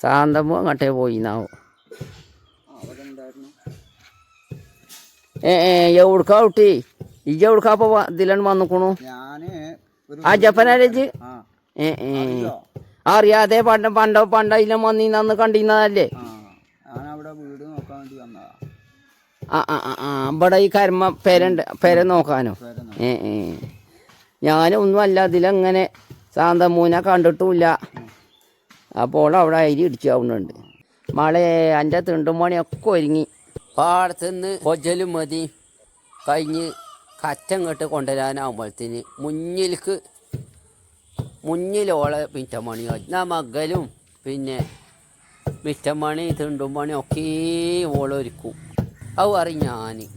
സാന്തമ്മ അങ്ങോട്ടേ പോയി നാവും. അവിടെ ഉണ്ടായിരുന്നു ഏ ഏ എവിടുക്കാ കുട്ടി? ഇജ്ജ് എവിടുക്കാ അപ്പൊ ഇതിലാണ് വന്നിക്കണു? ആ ജപ്പനാരേജ്? ഏ ഏ. അറിയാതെ പണ്ട പണ്ട പണ്ട വന്നിന്ന് കണ്ടിരുന്നതല്ലേ ആ ആ ആ ഇവിടെ ഈ കരുമ പെരണ്ട് പെര നോക്കാനോ? ഏ ഏ. ഞാനൊന്നും അല്ല ഇതിലങ്ങനെ സാന്തമ്മൂനെ കണ്ടിട്ടുമില്ല. അപ്പോൾ അവിടെ അരി ഇടിച്ചാവുന്നുണ്ട്. മഴ എന്റെ തിണ്ടും പണിയൊക്കെ ഒരുങ്ങി. പാടത്തുനിന്ന് കൊജലും മതി. കഴിഞ്ഞ് കറ്റം കെട്ട് കൊണ്ടുവരാനാകുമ്പോഴത്തേന് മുന്നിലേക്ക് മുന്നിലോളെ മിറ്റമണി ഞാൻ മകലും പിന്നെ മിറ്റമണി തിണ്ടുമണി ഒക്കെ ഓളൊരുക്കും അത് അറിയും ഞാൻ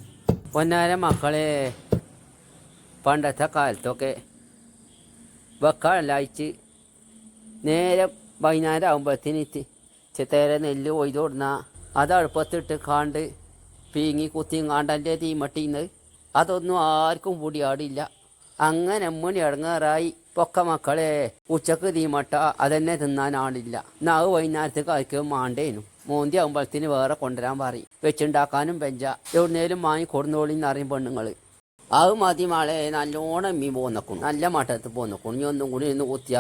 പൊന്നാര മക്കളെ പണ്ടത്തെ കാലത്തൊക്കെ വെക്കാളയച്ച് നേരെ വൈകുന്നേരം ആകുമ്പോഴത്തേന് ചിത്തേര നെല്ല് കൊയ്ത് കൊടുന്ന അത് അടുപ്പത്തിട്ട് കാണ്ട് പീങ്ങി കുത്തിയും കാണ്ടന്റെ തീമട്ടിന്ന് അതൊന്നും ആർക്കും കൂടി ആടില്ല അങ്ങനെ മണി ഇടങ്ങാറായി പൊക്ക മക്കളെ ഉച്ചയ്ക്ക് തീമട്ട അതന്നെ തിന്നാനാളില്ല എന്നാ അത് വൈകുന്നേരത്തേക്ക് ആർക്ക് മാണ്ടേനു. മോന്തി ആകുമ്പോഴത്തേന് വേറെ കൊണ്ടുവരാൻ പറയും. വെച്ചുണ്ടാക്കാനും പെഞ്ച. എവിടുന്നേലും വാങ്ങി കൊടുന്നോളിന്ന് അറിയും പെണ്ണുങ്ങൾ അത് മതി മാളെ നല്ലോണം മീൻ പോന്നക്കും നല്ല മട്ടത്ത് പോന്നക്കും ഇനി ഒന്നും കൂടി ഒന്ന് കുത്തിയ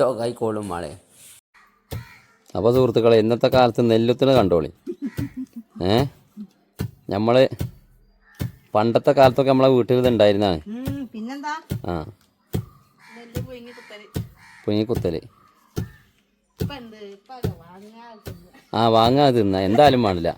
ചോകായിക്കോളും മാളെ. അപ്പോൾ സുഹൃത്തുക്കളെ ഇന്നത്തെ കാലത്ത് നെല്ലുത്തിന് കണ്ടോളി. ഏ? നമ്മൾ പണ്ടത്തെ കാലത്തൊക്കെ നമ്മളെ വീട്ടിൽ ഇത് ഉണ്ടായിരുന്നാണ്. ആ. നെല്ല് പുഴുങ്ങി കുത്തൽ. പുങ്ങി കുത്തൽ. ഇപ്പൊ എന്ത്? ഇപ്പൊ വാങ്ങാ ആ വാങ്ങാതെ തിന്ന. എന്തായാലും പാടില്ല